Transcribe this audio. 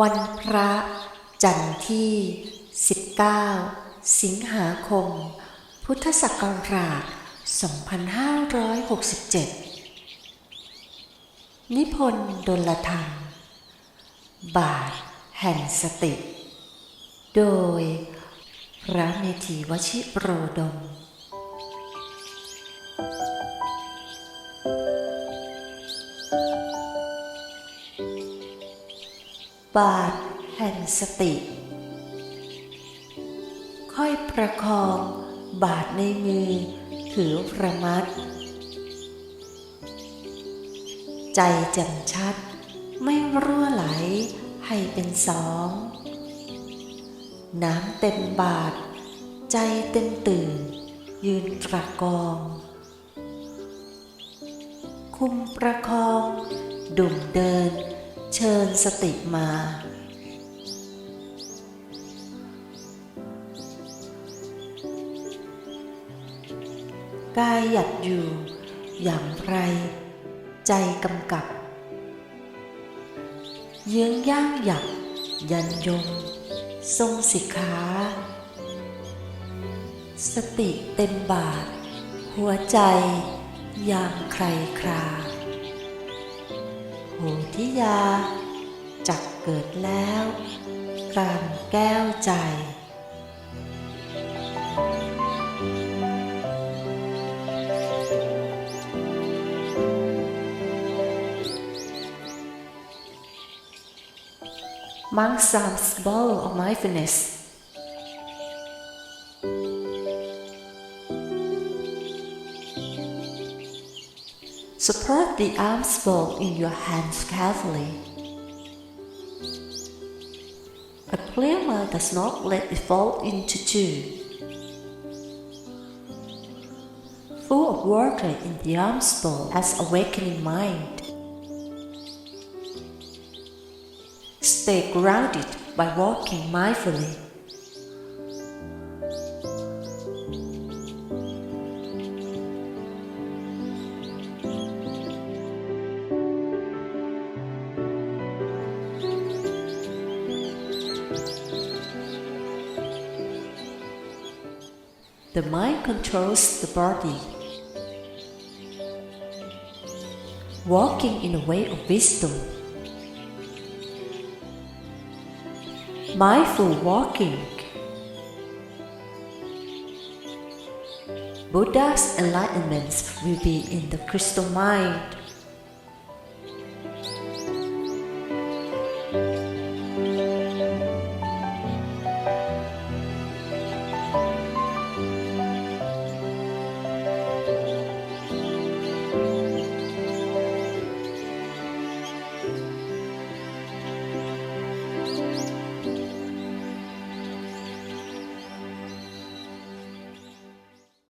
วันพระจันทร์ที่ 19 สิงหาคม พุทธศักราช 2567 นิพนธ์ดลธรรม บาทแห่งสติ โดย พระเมธีวชิโรดม บาทแห่งสติ ค่อยประคองบาทในมือถือประมัด ใจแจ่มชัดไม่รั่วไหลให้เป็นสอง น้ำเต็มบาท ใจเต็มตื่น ยืนตระกอง คุมประคอง ดุ่มเดิน เชิญสติมา กายหยัดอยู่อย่างไร ใจกำกับ เยื้องย่างหยับยันยง ทรงสิกขา สติเต็มบาท หัวใจอย่างใครครา โหทิยา จักเกิดแล้วกลางแก้วใจ Monk Sam's Bowl of Mindfulness Support the arms bowl in your hands carefully. A mind does not let it fall into two. Full of water in the arms bowl as awakening mind. Stay grounded by walking mindfully. The mind controls the body. Walking in the way of wisdom. Mindful walking. Buddha's enlightenment will be in the crystal mind.